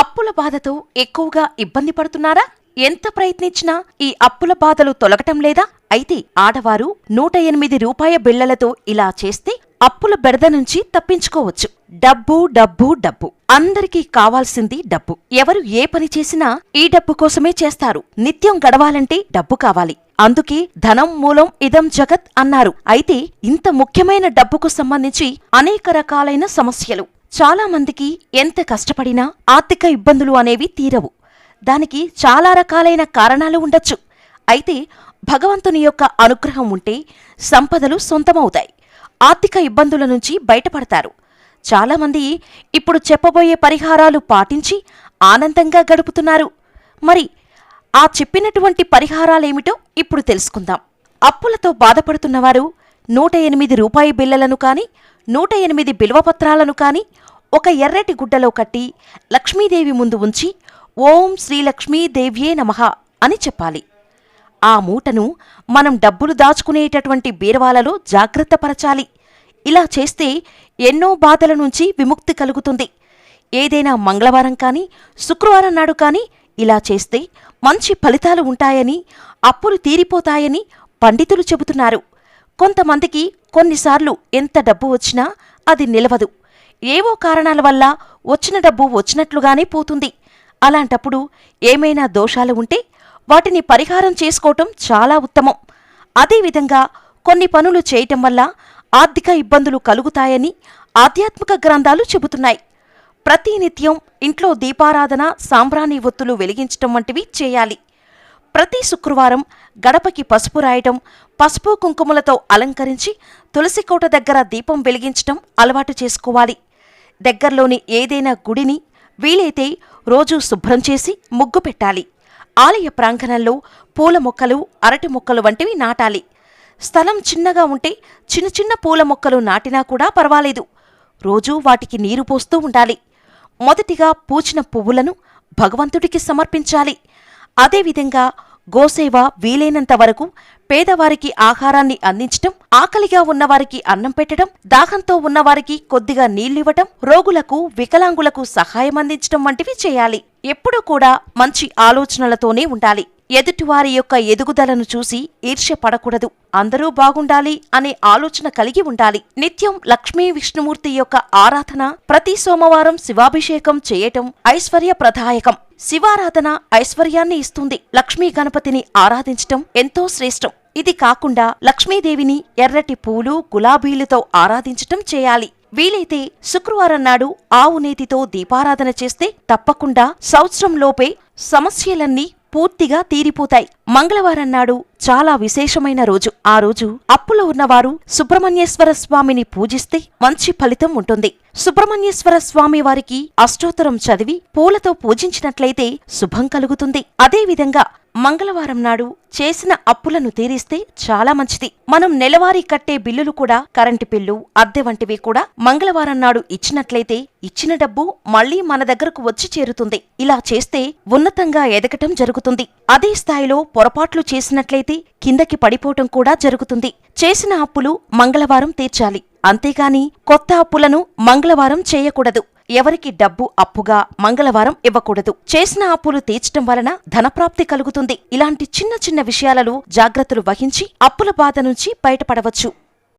అప్పుల బాధతో ఎక్కువగా ఇబ్బంది పడుతున్నారా? ఎంత ప్రయత్నించినా ఈ అప్పుల బాధలు తొలగటం లేదా? అయితే ఆడవారు నూట ఎనిమిది రూపాయ బిళ్ళలతో ఇలా చేస్తే అప్పుల బెడద నుంచి తప్పించుకోవచ్చు. డబ్బు డబ్బు డబ్బు. అందరికీ కావాల్సింది డబ్బు. ఎవరు ఏ పని చేసినా ఈ డబ్బు కోసమే చేస్తారు. నిత్యం గడవాలంటే డబ్బు కావాలి. అందుకే ధనం మూలం ఇదం జగత్ అన్నారు. అయితే ఇంత ముఖ్యమైన డబ్బుకు సంబంధించి అనేక రకాలైన సమస్యలు. చాలామందికి ఎంత కష్టపడినా ఆర్థిక ఇబ్బందులు అనేవి తీరవు. దానికి చాలా రకాలైన కారణాలు ఉండొచ్చు. అయితే భగవంతుని యొక్క అనుగ్రహం ఉంటే సంపదలు సొంతమవుతాయి. ఆర్థిక ఇబ్బందుల నుంచి బయటపడతారు. చాలామంది ఇప్పుడు చెప్పబోయే పరిహారాలు పాటించి ఆనందంగా గడుపుతున్నారు. మరి ఆ చెప్పినటువంటి పరిహారాలేమిటో ఇప్పుడు తెలుసుకుందాం. అప్పులతో బాధపడుతున్నవారు నూట ఎనిమిది రూపాయి బిల్లలను కానీ నూట ఎనిమిది బిల్వపత్రాలను కానీ ఒక ఎర్రటి గుడ్డలో కట్టి లక్ష్మీదేవి ముందు ఉంచి ఓం శ్రీలక్ష్మీదేవ్యే నమః అని చెప్పాలి. ఆ మూటను మనం డబ్బులు దాచుకునేటటువంటి బీరవాలలో జాగ్రత్తపరచాలి ఇలా చేస్తే ఎన్నో బాధల నుంచి విముక్తి కలుగుతుంది. ఏదైనా మంగళవారం కానీ శుక్రవారం నాడు కానీ ఇలా చేస్తే మంచి ఫలితాలు ఉంటాయని అప్పులు తీరిపోతాయని పండితులు చెబుతున్నారు. కొంతమందికి కొన్నిసార్లు ఎంత డబ్బు వచ్చినా అది నిలవదు. ఏవో కారణాల వల్ల వచ్చిన డబ్బు వచ్చినట్లుగానే పోతుంది. అలాంటప్పుడు ఏమైనా దోషాలు ఉంటే వాటిని పరిహారం చేసుకోవటం చాలా ఉత్తమం. అదేవిధంగా కొన్ని పనులు చేయటం వల్ల ఆర్థిక ఇబ్బందులు కలుగుతాయని ఆధ్యాత్మిక గ్రంథాలు చెబుతున్నాయి. ప్రతినిత్యం ఇంట్లో దీపారాధన సాంబ్రాణి ఒత్తులు వెలిగించటం వంటివి చేయాలి. ప్రతి శుక్రవారం గడపకి పసుపు రాయటం పసుపు కుంకుమలతో అలంకరించి తులసి కోట దగ్గర దీపం వెలిగించటం అలవాటు చేసుకోవాలి. దగ్గర్లోని ఏదైనా గుడిని వీలైతే రోజూ శుభ్రం చేసి ముగ్గు పెట్టాలి. ఆలయ ప్రాంగణంలో పూల మొక్కలు అరటి మొక్కలు వంటివి నాటాలి. స్థలం చిన్నగా ఉంటే చిన్న చిన్న పూల మొక్కలు నాటినా కూడా పర్వాలేదు. రోజూ వాటికి నీరు పోస్తూ ఉండాలి. మొదటిగా పూచిన పువ్వులను భగవంతుడికి సమర్పించాలి. అదేవిధంగా గోసేవ వీలైనంత వరకు పేదవారికి ఆహారాన్ని అందించటం ఆకలిగా ఉన్నవారికి అన్నం పెట్టడం దాహంతో ఉన్నవారికి కొద్దిగా నీళ్ళివ్వటం రోగులకు వికలాంగులకు సహాయం అందించటం వంటివి చేయాలి. ఎప్పుడూ కూడా మంచి ఆలోచనలతోనే ఉండాలి. ఎదుటివారి యొక్క ఎదుగుదలను చూసి ఈర్ష్య పడకూడదు అందరూ బాగుండాలి అనే ఆలోచన కలిగి ఉండాలి. నిత్యం లక్ష్మీ విష్ణుమూర్తి యొక్క ఆరాధన ప్రతి సోమవారం శివాభిషేకం చేయటం ఐశ్వర్యప్రదాయకం. శివారాధన ఐశ్వర్యాన్ని ఇస్తుంది. లక్ష్మీ గణపతిని ఆరాధించటం ఎంతో శ్రేష్టం. ఇది కాకుండా లక్ష్మీదేవిని ఎర్రటి పూలు గులాబీలతో ఆరాధించటం చేయాలి. వీలైతే శుక్రవారం నాడు ఆవు నేతితో దీపారాధన చేస్తే తప్పకుండా సంవత్సరంలోపే సమస్యలన్నీ పూర్తిగా తీరిపోతాయి. మంగళవారం నాడు చాలా విశేషమైన రోజు. ఆ రోజు అప్పులో ఉన్నవారు సుబ్రహ్మణ్యేశ్వర స్వామిని పూజిస్తే మంచి ఫలితం ఉంటుంది. సుబ్రహ్మణ్యేశ్వర స్వామి వారికి అష్టోత్తరం చదివి పూలతో పూజించినట్లయితే శుభం కలుగుతుంది. అదేవిధంగా మంగళవారం నాడు చేసిన అప్పులను తీరిస్తే చాలా మంచిది. మనం నెలవారీ కట్టే బిల్లులు కూడా కరెంటు బిల్లు అద్దె వంటివి కూడా మంగళవారం నాడు ఇచ్చినట్లయితే ఇచ్చిన డబ్బు మళ్ళీ మన దగ్గరకు వచ్చి చేరుతుంది. ఇలా చేస్తే ఉన్నతంగా ఎదగటం జరుగుతుంది. అదే స్థాయిలో పొరపాట్లు చేసినట్లయితే కిందకి పడిపోవటం కూడా జరుగుతుంది. చేసిన అప్పులు మంగళవారం తీర్చాలి. అంతేగాని కొత్త అప్పులను మంగళవారం చేయకూడదు. ఎవరికి డబ్బు అప్పుగా మంగళవారం ఇవ్వకూడదు. చేసిన అప్పులు తీర్చటం వలన ధనప్రాప్తి కలుగుతుంది. ఇలాంటి చిన్న చిన్న విషయాలలో జాగ్రత్తలు వహించి అప్పుల బాధ నుంచి బయటపడవచ్చు.